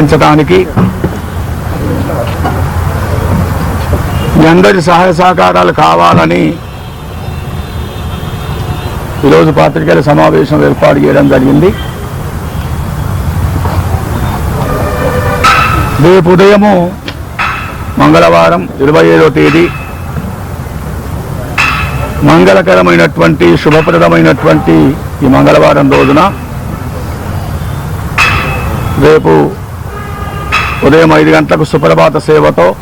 పెంచడానికి. మీ అందరి సహాయ సహకారాలు కావాలని ఈరోజు పాత్రికేయుల సమావేశం ఏర్పాటు చేయడం జరిగింది. రేపు ఉదయము మంగళవారం ఇరవై ఏడో తేదీ మంగళకరమైనటువంటి శుభప్రదమైనటువంటి ఈ మంగళవారం రోజున రేపు ఉదయం ఐదు గంటలకు సుప్రభాత సేవతో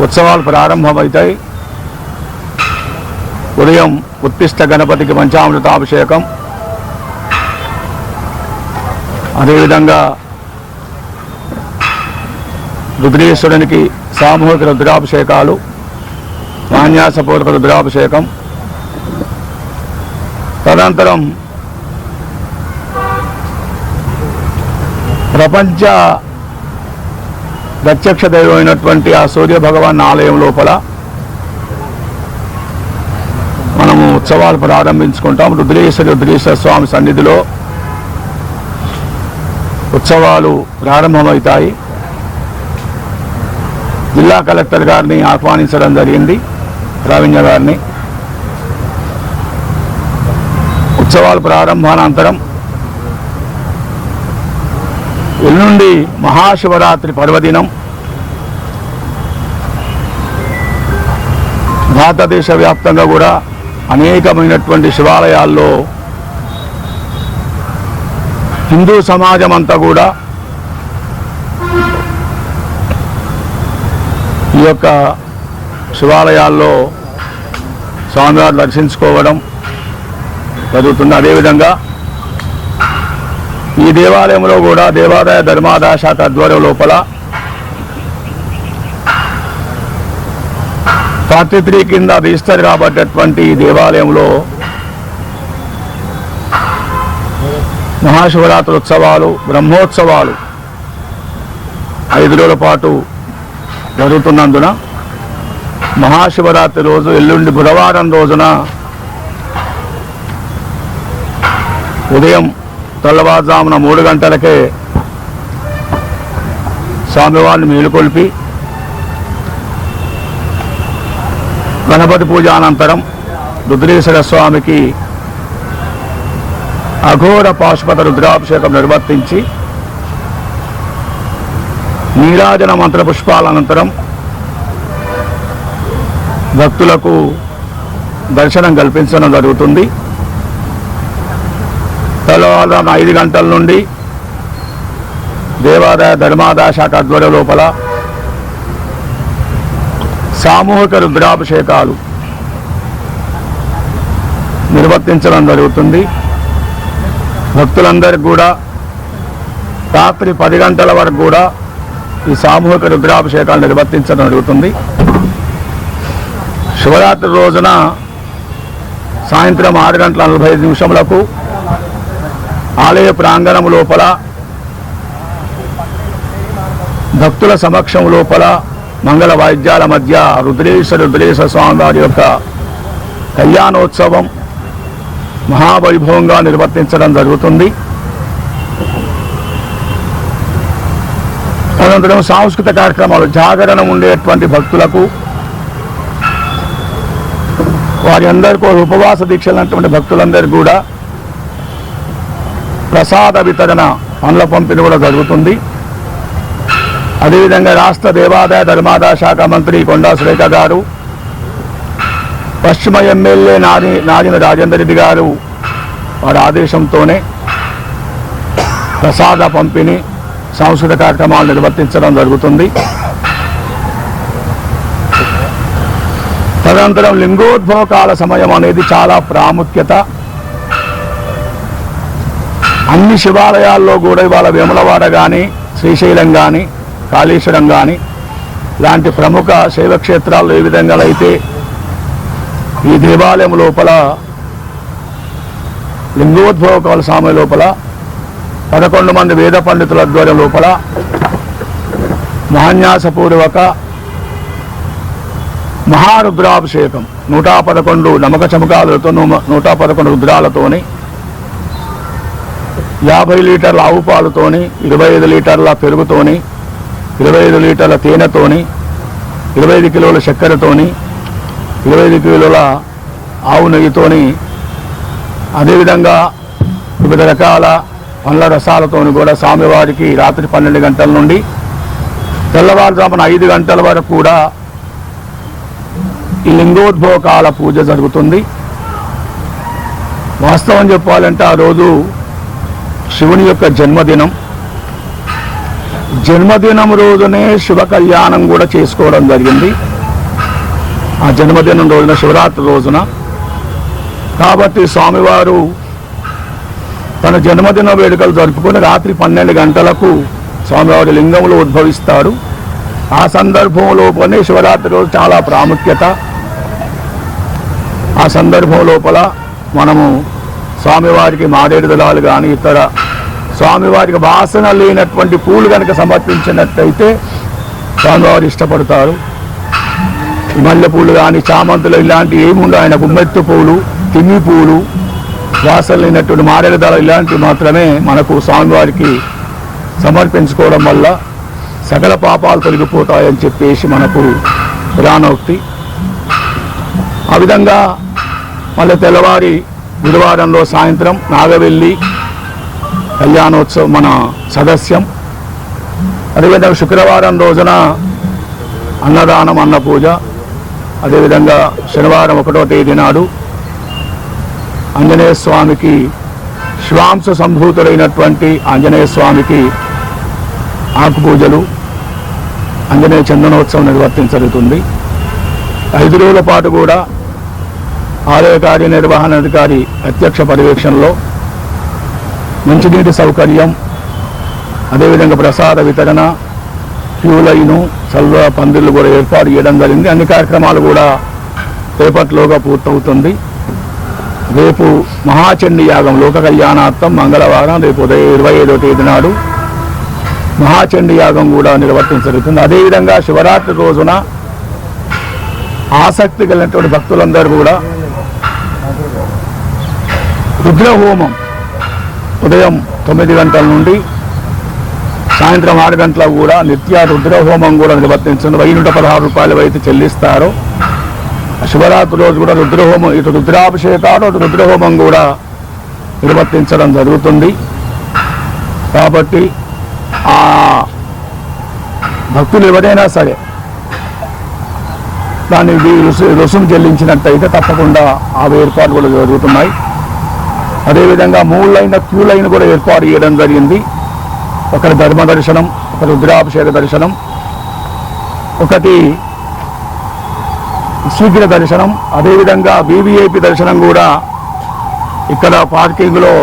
ఉత్సవాలు ప్రారంభమవుతాయి. ఉదయం ఉత్తిష్ట గణపతికి పంచామృతాభిషేకం. అదేవిధంగా రుద్రేశ్వరునికి సామూహిక రుద్రాభిషేకాలు నాన్యాసపూర్వక రుద్రాభిషేకం. తదనంతరం ప్రపంచ ప్రత్యక్ష దైవమైనటువంటి ఆ సూర్య భగవాన్ ఆలయం లోపల మనము ఉత్సవాలు ప్రారంభించుకుంటాం. రుద్రేశ్వరి రుద్రేశ్వర స్వామి సన్నిధిలో ఉత్సవాలు ప్రారంభమవుతాయి. జిల్లా కలెక్టర్ గారిని ఆహ్వానించడం జరిగింది. రావీణ్య గారిని. ఉత్సవాలు ప్రారంభానంతరం ఎల్లుండి మహాశివరాత్రి పర్వదినం. భారతదేశ వ్యాప్తంగా కూడా అనేకమైనటువంటి శివాలయాల్లో హిందూ సమాజం అంతా కూడా ఈ యొక్క శివాలయాల్లో స్వామివారు దర్శించుకోవడం జరుగుతుంది. అదేవిధంగా ఈ దేవాలయంలో కూడా దేవాదాయ ధర్మాదాయ శాఖ ఆధ్వర్యం లోపల ఫార్టీ త్రీ కింద రిజిస్టర్ కాబట్టేటువంటి ఈ దేవాలయంలో మహాశివరాత్రి ఉత్సవాలు బ్రహ్మోత్సవాలు ఐదు రోజుల పాటు జరుగుతున్నందున మహాశివరాత్రి రోజు ఎల్లుండి బుధవారం రోజున ఉదయం తెల్లవారుజామున మూడు గంటలకే స్వామివారిని మేలుకొల్పి గణపతి పూజ అనంతరం రుద్రేశ్వర స్వామికి అఘోర పాశుపత రుద్రాభిషేకం నిర్వర్తించి నీరాజన మంత్ర పుష్పాల అనంతరం భక్తులకు దర్శనం కల్పించడం జరుగుతుంది. తెల్లవారుజామున ఐదు గంటల నుండి దేవాదాయ ధర్మాదాయ శాఖ ఆధ్వర్యం లోపల సామూహిక రుద్రాభిషేకాలు నిర్వర్తించడం జరుగుతుంది. భక్తులందరికీ కూడా రాత్రి పది గంటల వరకు కూడా ఈ సామూహిక రుద్రాభిషేకాలు నిర్వర్తించడం జరుగుతుంది. శివరాత్రి రోజున సాయంత్రం ఆరు గంటల నలభై ఐదు నిమిషములకు ఆలయ ప్రాంగణం లోపల భక్తుల సమక్షం లోపల మంగళ వాయిద్యాల మధ్య రుద్రేశ్వర రుద్రేశ్వర స్వామి వారి యొక్క కళ్యాణోత్సవం మహావైభవంగా నిర్వర్తించడం జరుగుతుంది. అనంతరం సాంస్కృతిక కార్యక్రమాలు జాగరణ ఉండేటువంటి భక్తులకు వారి అందరికీ ఉపవాస దీక్షలు అన్నటువంటి భక్తులందరికీ కూడా ప్రసాద వితరణ పండ్ల పంపిణీ కూడా జరుగుతుంది. అదేవిధంగా రాష్ట్ర దేవాదాయ ధర్మాదాయ శాఖ మంత్రి కొండా సురేఖ గారు పశ్చిమ ఎమ్మెల్యే నాది నాదిన రాజేందర్ రెడ్డి గారు వారి ఆదేశంతోనే ప్రసాద పంపిణీ సాంస్కృతిక కార్యక్రమాలు నిర్వర్తించడం జరుగుతుంది. తదనంతరం లింగోద్భవ కాల సమయం అనేది చాలా ప్రాముఖ్యత. అన్ని శివాలయాల్లో కూడా ఇవాళ వేములవాడ కానీ శ్రీశైలం కానీ కాళేశ్వరం కానీ లాంటి ప్రముఖ శైవక్షేత్రాల్లో ఏ విధంగా అయితే ఈ దేవాలయం లోపల లింగోద్భవ కాల లోపల పదకొండు మంది వేద పండితుల ఆధ్వర్యం లోపల మహాన్యాసపూర్వక మహారుద్రాభిషేకం. నూట పదకొండు నమక చమకాలతో నూట పదకొండు రుద్రాలతోని యాభై లీటర్ల ఆవు పాలుతోని ఇరవై ఐదు లీటర్ల పెరుగుతోని ఇరవై ఐదు లీటర్ల తేనెతోని ఇరవై ఐదు కిలోల చక్కెరతోని ఇరవై ఐదు కిలోల ఆవు నెయ్యితోని అదేవిధంగా వివిధ రకాల పండ్ల రసాలతోని కూడా స్వామివారికి రాత్రి పన్నెండు గంటల నుండి తెల్లవారుజామున ఐదు గంటల వరకు కూడా ఈ లింగోద్భవ కాల పూజ జరుగుతుంది. వాస్తవం చెప్పాలంటే ఆ రోజు శివుని యొక్క జన్మదినం. జన్మదినం రోజునే శివ కళ్యాణం కూడా చేసుకోవడం జరిగింది. ఆ జన్మదినం రోజున శివరాత్రి రోజున. కాబట్టి స్వామివారు తన జన్మదిన వేడుకలు జరుపుకొని రాత్రి పన్నెండు గంటలకు స్వామివారి లింగంలో ఉద్భవిస్తాడు ఆ సందర్భంలోపనే శివరాత్రి రోజు చాలా ప్రాముఖ్యత. ఆ సందర్భం లోపల మనము స్వామివారికి మారేడు దళాలు కానీ ఇతర స్వామివారికి వాసన లేనటువంటి పూలు కనుక సమర్పించినట్టయితే స్వామివారు ఇష్టపడతారు. మల్లెపూలు మల్లె పూలు కానీ చామంతులు ఇలాంటి ఏముండవు. ఆయన గుమ్మెత్తు పూలు తిమ్మి పూలు వాసన లేనటువంటి మారేడు దళ ఇలాంటివి మాత్రమే మనకు స్వామివారికి సమర్పించుకోవడం వల్ల సకల పాపాలు తొలగిపోతాయని చెప్పేసి మనకు పురాణోక్తి. ఆ విధంగా మళ్ళీ తెల్లవారి బుధవారంలో సాయంత్రం నాగవెల్లి కళ్యాణోత్సవం మన సదస్యం. అదేవిధంగా శుక్రవారం రోజున అన్నదానం అన్న పూజ అదేవిధంగా శనివారం ఒకటో తేదీ నాడు ఆంజనేయ స్వామికి శివాంశ సంభూతులైనటువంటి ఆంజనేయ స్వామికి ఆకు పూజలు ఆంజనేయ చందనోత్సవం నిర్వర్తించబడుతుంది. ఐదు రోజుల పాటు కూడా ఆలయ కార్యనిర్వహణాధికారి ప్రత్యక్ష పర్యవేక్షణలో మంచినీటి సౌకర్యం అదేవిధంగా ప్రసాద వితరణ క్యూ లైను చల్వ పందిళ్ళు కూడా ఏర్పాటు చేయడం జరిగింది. అన్ని కార్యక్రమాలు కూడా రేపట్లోగా పూర్తవుతుంది. రేపు మహాచండీ యాగం లోక కళ్యాణార్థం మంగళవారం రేపు ఉదయం ఇరవై ఐదో తేదీ నాడు మహాచండీ యాగం కూడా నిర్వర్తించబడుతుంది. అదేవిధంగా శివరాత్రి రోజున ఆసక్తి కలిగినటువంటి భక్తులందరూ కూడా రుద్రహోమం. ఉదయం తొమ్మిది గంటల నుండి సాయంత్రం ఆరు గంటలకు కూడా నిత్య రుద్రహోమం కూడా నిర్వర్తించండి. వెయ్యి నూట పదహారు రూపాయలు అయితే చెల్లిస్తారో. శివరాత్రి రోజు కూడా రుద్రహోమం ఇటు రుద్రాభిషేకాలు అటు రుద్రహోమం కూడా నిర్వర్తించడం జరుగుతుంది. కాబట్టి ఆ భక్తులు ఎవరైనా సరే దాన్ని రుసు రుసుము చెల్లించినట్టయితే తప్పకుండా ఆ ఏర్పాట్లు కూడా జరుగుతున్నాయి. అదేవిధంగా మూడు లైన్ క్యూ లైన్ కూడా ఏర్పాటు చేయడం జరిగింది. ఒకటి ధర్మ దర్శనం ఒకటి రుద్రాభిషేక దర్శనం ఒకటి శీఘ్ర దర్శనం అదేవిధంగా బీవీఐపీ దర్శనం కూడా ఇక్కడ పార్కింగ్లో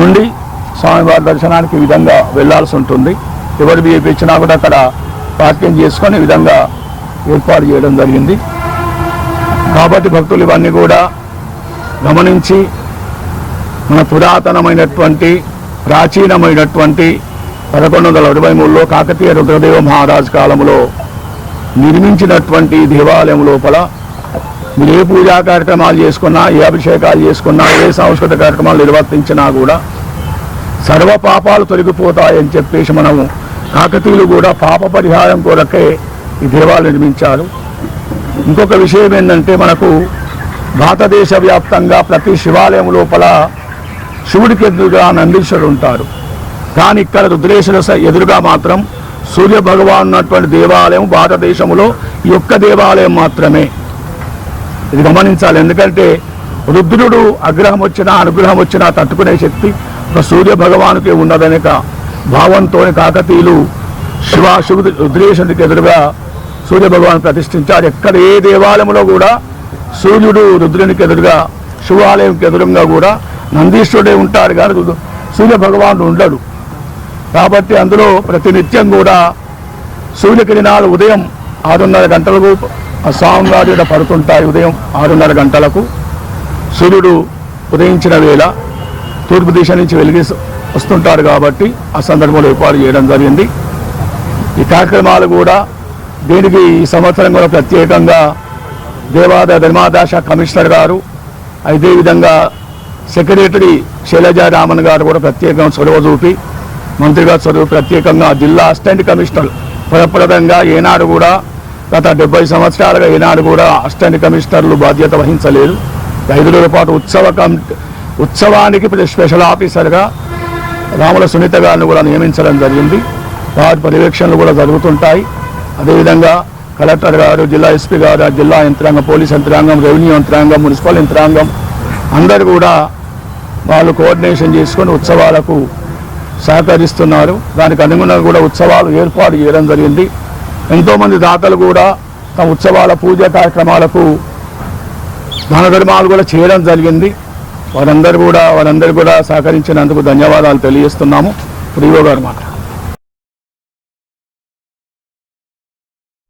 నుండి స్వామివారి దర్శనానికి ఈ విధంగా వెళ్ళాల్సి ఉంటుంది. ఎవరు బీఏపీ ఇచ్చినా కూడా అక్కడ పార్కింగ్ చేసుకొని ఈ విధంగా ఏర్పాటు చేయడం జరిగింది. కాబట్టి భక్తులు ఇవన్నీ కూడా గమనించి మన పురాతనమైనటువంటి ప్రాచీనమైనటువంటి పదకొండు వందల అరవై మూడులో కాకతీయ రుద్రదేవ మహారాజు కాలంలో నిర్మించినటువంటి దేవాలయం లోపల మీరు ఏ పూజా కార్యక్రమాలు చేసుకున్నా ఏ అభిషేకాలు చేసుకున్నా ఏ సాంస్కృతిక కార్యక్రమాలు నిర్వర్తించినా కూడా సర్వ పాపాలు తొలగిపోతాయని చెప్పేసి మనము కాకతీయులు కూడా పాప పరిహారం కొరకే ఈ దేవాలయం నిర్మించారు. ఇంకొక విషయం ఏంటంటే మనకు భారతదేశ వ్యాప్తంగా ప్రతి శివాలయం లోపల శివుడికి ఎదురుగా నందీశ్వరుడు ఉంటారు. కానీ ఇక్కడ రుద్రేశ్వర ఎదురుగా మాత్రం సూర్య భగవాన్ ఉన్నటువంటి దేవాలయం భారతదేశంలో ఈ ఒక్క దేవాలయం మాత్రమే. ఇది గమనించాలి. ఎందుకంటే రుద్రుడు అగ్రహం వచ్చినా అనుగ్రహం వచ్చినా తట్టుకునే శక్తి ఒక సూర్య భగవానుకే ఉన్నదనక భావంతో కాకతీయులు శివ శివుడు రుద్రేశ్వరుడికి ఎదురుగా సూర్య భగవాన్ ప్రతిష్ఠించారు. ఎక్కడ ఏ దేవాలయంలో కూడా సూర్యుడు రుద్రునికి ఎదురుగా శివాలయంకి ఎదురుగా కూడా నందీశ్వరుడే ఉంటాడు కానీ సూర్య భగవానుడు ఉండడు. కాబట్టి అందులో ప్రతినిత్యం కూడా సూర్యకిరణాలు ఉదయం ఆరున్నర గంటలకు ఆ స్వామివారి పడుతుంటాయి ఉదయం ఆరున్నర గంటలకు. సూర్యుడు ఉదయించిన వేళ తూర్పు దిశ నుంచి వెలిగి వస్తుంటారు కాబట్టి ఆ సందర్భంలో ఏర్పాటు చేయడం జరిగింది. ఈ కార్యక్రమాలు కూడా దీనికి ఈ సంవత్సరం కూడా ప్రత్యేకంగా దేవాదాయ ధర్మాదాశ కమిషనర్ గారు అదేవిధంగా సెక్రటరీ శైలజా రామన్ గారు కూడా ప్రత్యేకంగా చొరవ చూపి మంత్రిగా చొరవ ప్రత్యేకంగా జిల్లా అసిస్టెంట్ కమిషనర్ ఫలప్రదంగా ఏనాడు కూడా గత డెబ్బై సంవత్సరాలుగా ఏనాడు కూడా అసిస్టెంట్ కమిషనర్లు బాధ్యత వహించలేదు ఐదు రోజుల పాటు ఉత్సవ కమిటీ ఉత్సవానికి స్పెషల్ ఆఫీసర్గా రాముల సునీత గారిని కూడా నియమించడం జరిగింది. వారి పర్యవేక్షణలు కూడా జరుగుతుంటాయి. అదేవిధంగా కలెక్టర్ గారు జిల్లా ఎస్పీ గారు జిల్లా యంత్రాంగం పోలీస్ యంత్రాంగం రెవెన్యూ యంత్రాంగం మున్సిపల్ యంత్రాంగం అందరూ కూడా వాళ్ళు కోఆర్డినేషన్ చేసుకొని ఉత్సవాలకు సహకరిస్తున్నారు. దానికి అనుగుణంగా కూడా ఉత్సవాలు ఏర్పాటు చేయడం జరిగింది. ఎంతోమంది దాతలు కూడా తమ ఉత్సవాల పూజ కార్యక్రమాలకు దాన ధర్మాలు కూడా చేయడం జరిగింది. వారందరూ కూడా వారందరూ కూడా సహకరించినందుకు ధన్యవాదాలు తెలియజేస్తున్నాము. ప్రియో గారు మాట